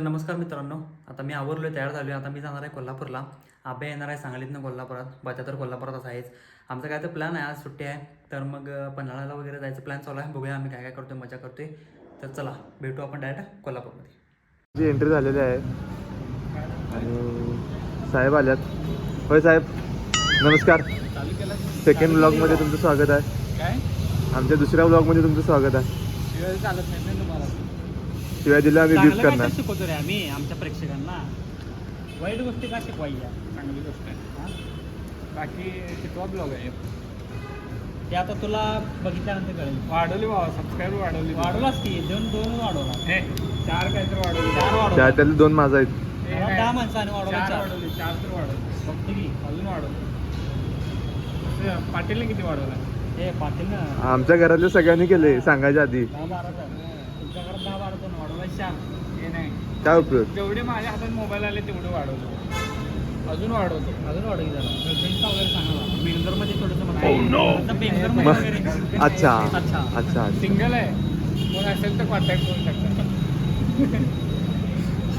नमस्कार मित्रांनो आता मी आवरलो आहे तयार झालो आहे आता मी जाणार आहे कोल्हापूरला. आब्या येणार आहे सांगलीतनं कोल्हापुरात. बचा तर कोल्हापुरातच आहेच. आमचा काय तर प्लॅन आहे आज सुट्टी आहे. तर मग अं, पन्हाळ्याला वगैरे जायचं प्लॅन चालू आहे. बघूया आम्ही काय काय करतोय मजा करतोय. तर चला भेटू आपण डायरेक्ट कोल्हापूरमध्ये. जी एंट्री झालेली आहे. आणि साहेब आल्यात. होय साहेब. नमस्कार. सेकंड ब्लॉगमध्ये तुमचं स्वागत आहे. काय? आमच्या दुसऱ्या ब्लॉगमध्ये तुमचं स्वागत आहे. शिवाय दिल्या आम्ही गिफ्ट चांगलं काय करणार शिकवतो रे आम्ही आमच्या प्रेक्षकांना. वाईट गोष्टी का शिकवायच्या? चांगली गोष्ट आहे. हा? बाकी कितवा ब्लॉग आहे. ते आता तुला बघितल्यानंतर कळेल. वाढवली बाबा सबस्क्राईबर वाढवली. वाढवलाच की? दोन दोन वाढवला. हे चार काहीतरी वाढवली. चार वाढवला. त्या त्यातले दोन माझा आहेत. हे मला. दहा माणसाने वाढवला चार चार. वाढवली चार तर वाढवली. बघतो की. अजून वाढवली. पाटीलने किती वाढवला? हे पाटील ना आमच्या घरातल्या सगळ्यांनी केले सांगायच्या आधी. दहा बारा तर. तुमच्या घरात दहा बारा हे नाही. काय उपयोग? जेवढे माझ्या हातात मोबाईल आले तेवढे वाढवले अजून वाढवतो. अजून वाढवली जरा. गर्लफ्रेंडचा वगैरे सांगा बेंगलोरमध्ये थोडंसं मला Oh, no. आता बेंगलोरमध्ये मग- वगैरे अच्छा. अच्छा. अच्छा. सिंगल आहे. कोण असेल तर कॉन्टॅक्ट करू शकता.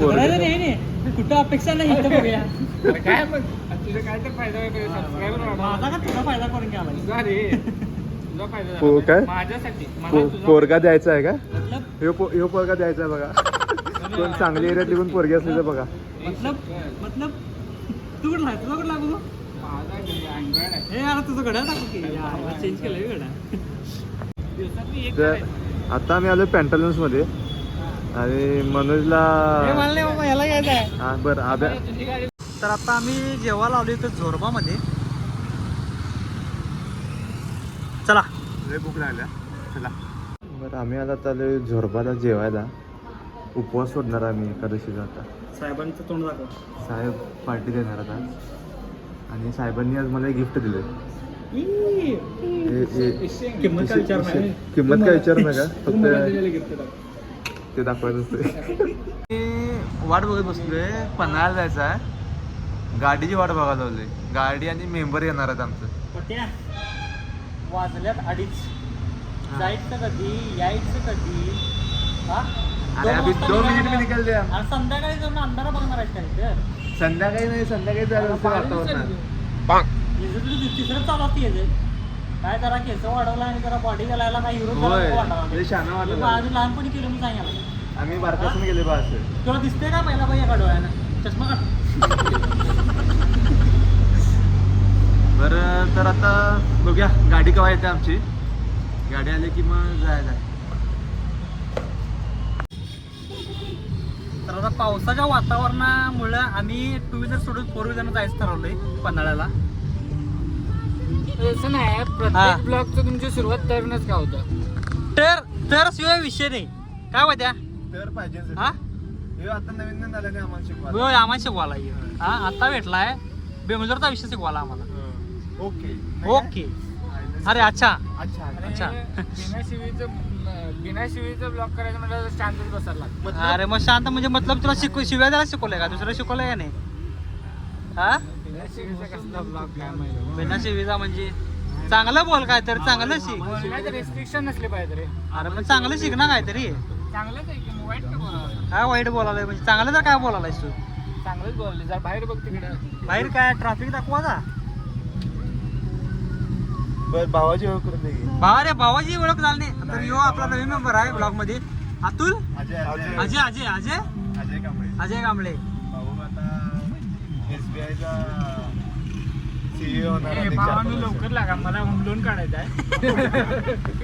नाही नाही. कुठं अपेक्षा नाही इथं बघूया. अरे काय मग? तुझा काय तर फायदा वगैरे सबस्क्राईबर माझा का तुझा फायदा करून घ्यावा तुझा रे तुझा फायदा हो काय? माझ्यासाठी. मला पो- तुझा पोरगा द्यायचा आहे का? मतलब? ह्यो पो- ह्यो पोरगा द्यायचा आहे बघा. कोण चांगली एरियातली कोण पोरगी असली तर बघा. मतलब मतलब? तू कुठला आहे? तुझा कुठला आहे बघू माझा अँड्रॉइड आहे. हे यार तुझं घड्याळ दाखव की. चेंज केलं घड्याळ. दिवसात मी एक तर करायचं. आता आम्ही आलो पॅन्टालन्समध्ये. आणि मनोजला हे मला नाही बाबा ह्याला घ्यायचं आहे. हा बरं आब्या तुझी गाडी तर आता आम्ही जेवायला आलो इथं झोरबामध्ये चला. लय भूक लागल्या. चला. बरं आम्ही आता चालू झोरबाला जेवायला. उपवास सोडणार आम्ही एकादशीचा आता. साहेबांचं तोंड दाखव. साहेब पार्टी देणार आता. आणि साहेबांनी आज मला गिफ्ट दिले किंमत काय विचार नाही किंमत काय विचार नका तू मला फक्त. ते दाखवायचं असते वाट बघत बसलोय. पन्हाळ्याला जायचं आहे गाडीची वाट बघायला लावली गाडी आणि मेंबर येणार आहेत आमचं. वाजल्यात अडीच. जायचं कधी? यायचं कधी? हा? अरे दोन अभी वाजता दोन निघायला- मिनिट निकल द्या अरे संध्याकाळी जाऊन अंधारा बघणार आहेस काय तर संध्याकाळी नाही संध्याकाळी जायचं असतं वातावरण तिसरं चालू असते याचे. काय जरा केस वाढवला आणि जरा बॉडी घालायला काय हिरो होय. लय शहाणा वाटलं आधी लहानपणी केलं मी सांगायला आम्ही बारकासून गेले बा असं. तुला दिसते का पहिला पाहिजे डोळ्यानं? चष्मा काढ. बरं तर आता बघूया गाडी केव्हा येते आमची. गाडी आली की मग जायला. तर आता पावसाच्या वातावरणामुळे आम्ही टू व्हीलर सोडून फोर व्हीलर जायचं ठरवलंय पन्हाळ्याला. असं नाही हा. प्रत्येक ब्लॉगचं तुमची सुरुवात करूनच का होतं. तर तर शिवाय विषय नाही. काय माहित्या तर पाहिजे हा? हे आता नवीन नवीन आल्याने आम्हाला शिकवा होय, आम्हाला शिकवायला ये. हा आता भेटलाय. बेंगलोरचा विषय शिकवायला आम्हाला. ओके. ओके. अरे अच्छा. अच्छा अच्छा. बिना शिवीचं बिना शिवीचं ब्लॉग करायचं म्हटलं तर शांतच बसायला लागतं. अरे मग शांत म्हणजे मतलब तुला शिकू शिव्या द्यायला शिकवलंय का? दुसरं शिकवलंय का नाही? हा? बिना शिवीचा कसला ब्लॉग काय माहिती? बिना शिवीचा म्हणजे? चांगलं बोल काय तर चांगलं शिक. बोलण्याचं रेस्ट्रिक्शन नसले पाहिजे रे. अरे पण चांगलं शिक ना काहीतरी. चांगलंच आहे की मग वाईट का बोलावं काय वाईट बोलायला म्हणजे चांगलं तर काय बोलायलायस तू? चांगलंच बोलले जर बाहेर बघ तिकडे. बाहेर काय? ट्रॅफिक दाखवायचा बर भावाची ओळख करून दे भावा रे भावाची ओळख झाली नाही. तर यो आपला नवीन मेंबर आहे ब्लॉगमध्ये अतुल? अजय अजय. अजय अजय अजय. कांबळे. अजय कांबळे. भाऊ आता एसबीआय चा सीईओ होणार आहे चार भावानं पाच वर्षात. लवकर लागा मला होम लोन काढायचं आहे.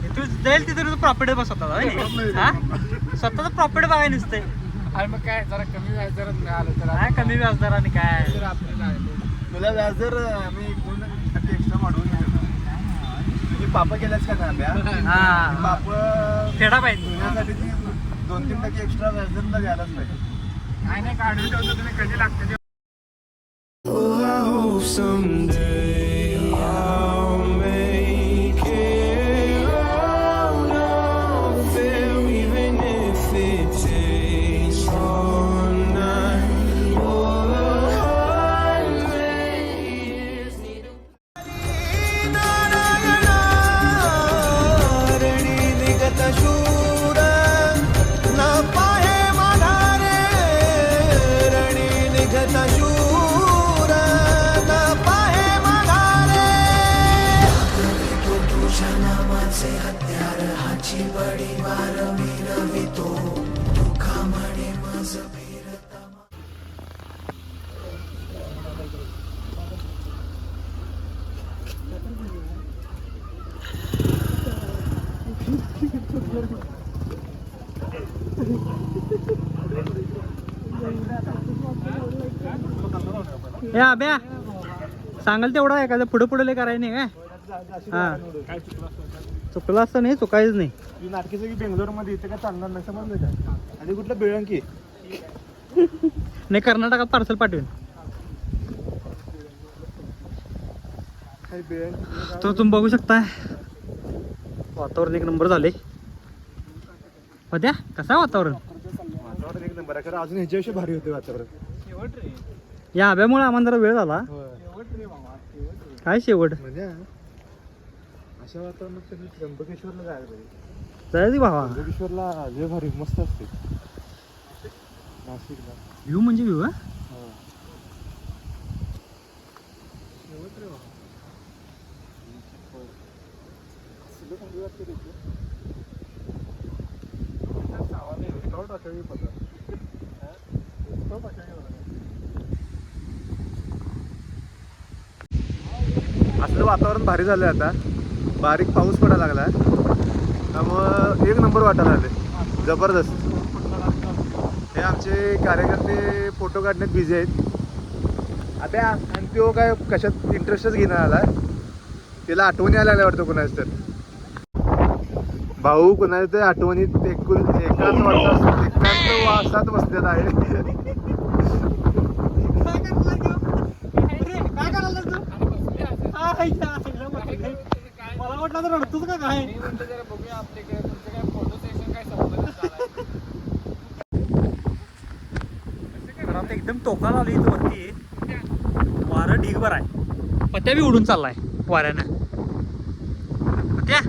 तू जाईल तिथे तुझं प्रॉफिट बस स्वतःचा हा? स्वतःचं प्रॉफिट बघाय नसते. अरे मग काय जरा कमी व्याज जर मिळालं तर काय कमी व्याजदर आणि काय? तुला व्याज जर आम्ही एक दोन टक्के एक्स्ट्रा वाढवून घेऊ तुझी पापा केल्यास का हा. पाप फेडा पाहिजे. घेण्यासाठी ती दोन तीन टक्के एक्स्ट्रा व्याज जर तुला द्यायलाच पाहिजे. नाही नाही काढून ठेवतो तुम्ही कधी लागते ते. Oh, I hope someday हे अभ्या. सांगाल तेवढा एखादं पुढे पुढे लय करायचं नाही काय? हा. काय चुकलं असतं चुकलं असतं नाही चुकायच नाही. नाटकी सगळी बेंगलोरमध्ये इथे काय चालणार नाही समजलं का? आणि कुठलं बेळंकी? नाही कर्नाटकात पार्सल पाठवेन. काही बेळंकी तर तुम्ही बघू शकताय. वातावरण एक नंबर झाले होत्या कसं आहे वातावरण? वातावरण एक नंबर आहे खरं अजून ह्याच्याविषयी भारी होते वातावरण. या आब्यामुळे आम्हाला जरा वेळ झाला. काय शेवट? म्हणजे अशा वातावरणात कधी त्र्यंबकेश्वरला जायला पाहिजे. जायचं भावा? त्र्यंबकेश्वरला लय भारी मस्त असते. नाशिकला. व्ह्यू म्हणजे व्ह्यू हा? असलं वातावरण भारी झालं आहे आता. बारीक पाऊस पडायला लागला त्यामुळं एक नंबर वाटायला आले जबरदस्त. हे आमचे कार्यकर्ते फोटो काढण्यात बिझी आहेत. आता आणि तो हो काय कशात इंटरेस्टच घेणार आला त्याला आठवणी आल्या वाटतं कोणाच तर. भाऊ कोणाच्या तर आठवणीत एकूण एकाच वाटतात एकांत वासात बसलेला आहे. वाटलं तर रडतोच का काय? तर आता एकदम टोकाला आलो इथं वरती. वारं ढीगभर आहे. पत्या बी उडून चाललाय वाऱ्यानं. पत्या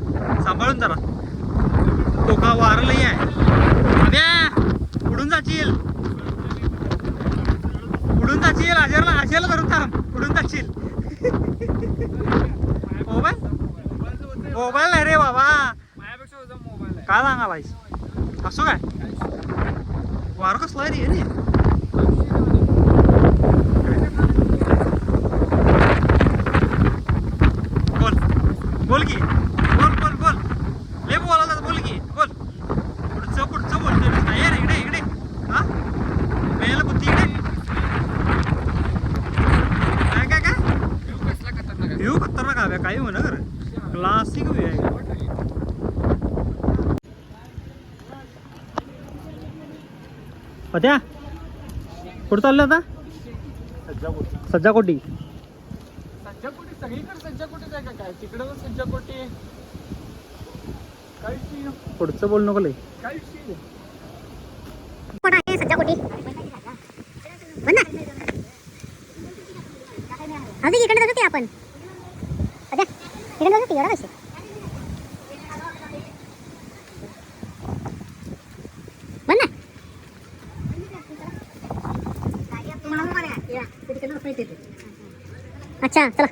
सांभाळून जरा. टोका वारं लई आहे. पत्या उडून जाशील. उडून जाशील आजेरला आजेला धरून थांब उडून जाशील. मोबाईल नाही रे बाबा. काय सांगालायस असं काय? वारं कसलं रे बोल बोल की बोल बोल बोल ले बोला जात बोल की बोल पुढचं पुढचं बोलतोय नुसतं. ये रे इकडे इकडे हा मेला बुद्धी इकडे काय काय काय व्ह्यू खतरनाक हव्या काही म्हणा खरं क्लासिक व्ह्यू आहे पत्या कुठं चाललं आता? सज्जा कोटी सज्जाकोटी सगळीकडे सज्जाकोटीच आहे का काय? तिकडं सज्जाकोटी काहीच पुढचं बोल नको लय. ना. अजून इकडे जातो ते आपण? अद्या इकडे जातो एवढा पैसे बोल ना अच्छा चला.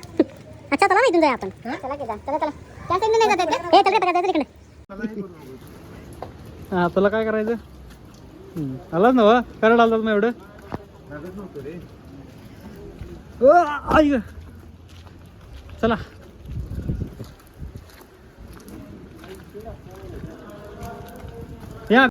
अच्छा चला ना इथून जाऊया आपण. चला की जा. चला चला. त्या साईडने नाही जात हे चल रे जायचं तिकडे. हा तुला काय करायचं? हम्म. आलाच ना वा? करायला आलात मग एवढं. ओ, आई ग. चला या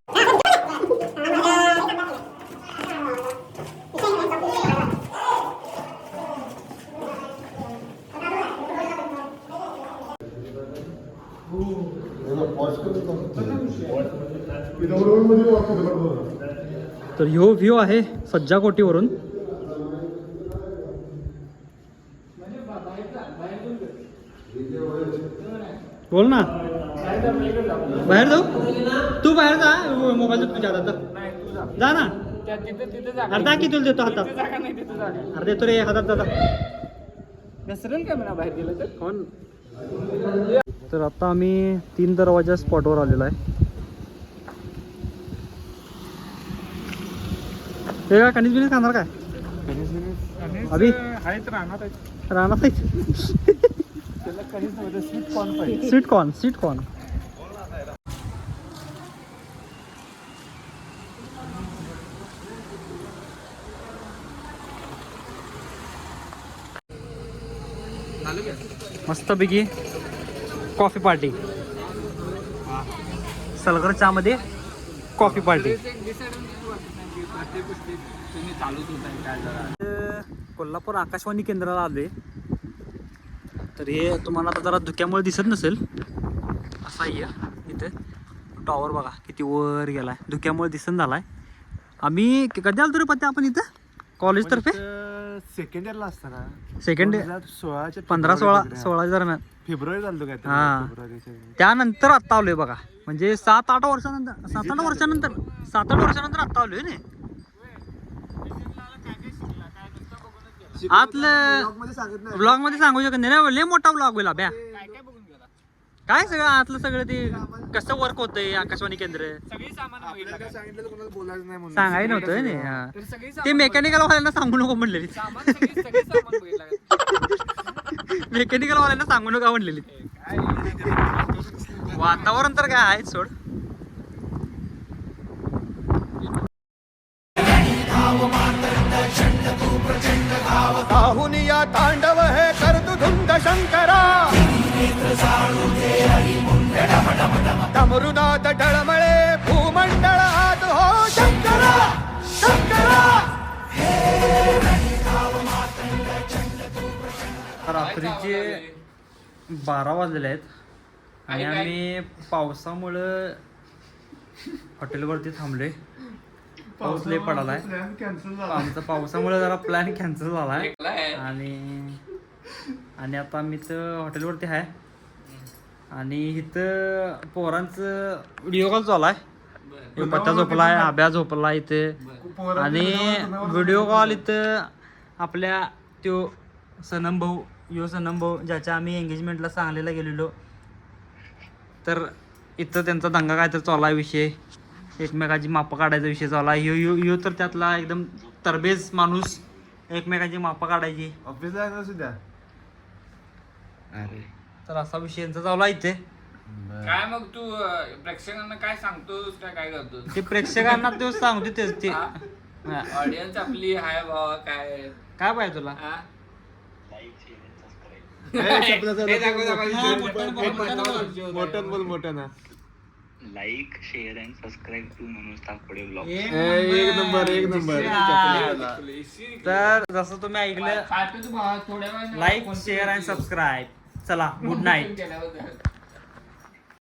तर ह्यो व्ह्यू आहे सज्जा कोटीवरून. बोल ना. बाहेर जाऊ? तू बाहेर जा मोबाईल तुझ्या हातात जा ना. अर्धा की तुला देतो हातात. अर्धा देतो रे हातात दादा घसरेल का म्हणा बाहेर गेलं तर? कोण? तर आता आम्ही तीन दरवाजा स्पॉटवर आलेलो आहे. हे काय कणीस बिनीस खाणार काय? अभि? आहेत राहणार आहेत. राहणार त्याला कणीस नव्हतं स्वीट कॉर्न पाहिजे. स्वीट कॉर्न स्वीट कॉर्न मस्तपैकी कॉफी पार्टी सलगर चहामध्ये कॉफी पार्टी प्रत्येक गोष्टी तुम्ही चालूच होत आहे काय जरा. कोल्हापूर आकाशवाणी केंद्राला आलोय. तर हे तुम्हाला आता जरा धुक्यामुळे दिसत नसेल. असा आहे इथे. टॉवर बघा किती वर गेलाय. धुक्यामुळे दिसन झालाय. आम्ही क- कधी आलो रे पत्ते आपण इथं? कॉलेज तर्फे? सेकंड इयरला असताना. सेकंड सोळाच्या पंधरा सोळा सोळा दरम्यान. फेब्रुवारी चालतो काय हा. त्यानंतर आत्ता आलोय बघा. म्हणजे सात आठ वर्षानंतर सात आठ वर्षानंतर सात आठ वर्षानंतर आत्ता आलोय ना. आतलं ब्लॉगमध्ये सांगू शकत नाही ना लय मोठा ब्लॉग होईल अभ्या काय सगळं आतलं सगळं ते कसं वर्क होतंय आकाशवाणी केंद्र? सगळी सामान आपल्याला काय सांगितलं तर कोणाला बोलायचं नाही म्हणून. सांगायला नव्हतं ना हा. तर सगळी ते मेकॅनिकल वाल्यांना सांगू नको म्हणलेली. सामान सगळी सगळी सामान बघितलं मेकॅनिकल वाल्यांना सांगू नका म्हणलेली. वातावरण तर काय आहे सोड. काहुनिया तांडव हे कर्तुधुंद शंकरा? डमरुनाथ डळमळे भूमंडळ आत हो शंकरा शंकरा! रात्रीचे बारा वाजलेले आहेत आणि आम्ही पावसामुळं हॉटेलवरती थांबलोय. पाऊस लय पडालाय. आमचा पावसामुळे जरा प्लॅन कॅन्सल झालाय. आणि आणि आता मी तर हॉटेलवरती आहे आणि इथं पोरांचं व्हिडिओ कॉल चालू आहे पत्ता झोपलाय आब्या झोपला इथे. आणि व्हिडिओ कॉल इथं आपल्या त्यो सनम भाऊ यो सनम भाऊ ज्याच्या आम्ही एंगेजमेंटला सांगलीला गेलेलो. तर इथं त्यांचा दंगा काय तर चालू आहे विषय. एकमेकाची मापं काढायचा विषय आहे ह्यो ह्यो ह्यो तर त्यातला एकदम तरबेज माणूस एकमेकाची मापं काढायची ऑफिसला आहे ना सुद्धा तर असा विषय यांचा चालू आहे इथे काय मग तू अं, प्रेक्षकांना काय सांगतोस काय काय करतोस ते प्रेक्षकांना ते सांगतो तेच ते हा? हा. ऑडियन्स आपली हाय बाबा काय काय पाहिजे तुला हा? हे हे दाखव, दाखव, बोल, मोठं मोठं ना like share and subscribe to म्हणून टाकपडे ब्लॉग एक नंबर एक नंबर तर जसं तुम्ही ऐकलं पाहतो तू भावा, थोड्या वेळाने लाईक शेअर अँड. सबस्क्राईब चला गुड नाईट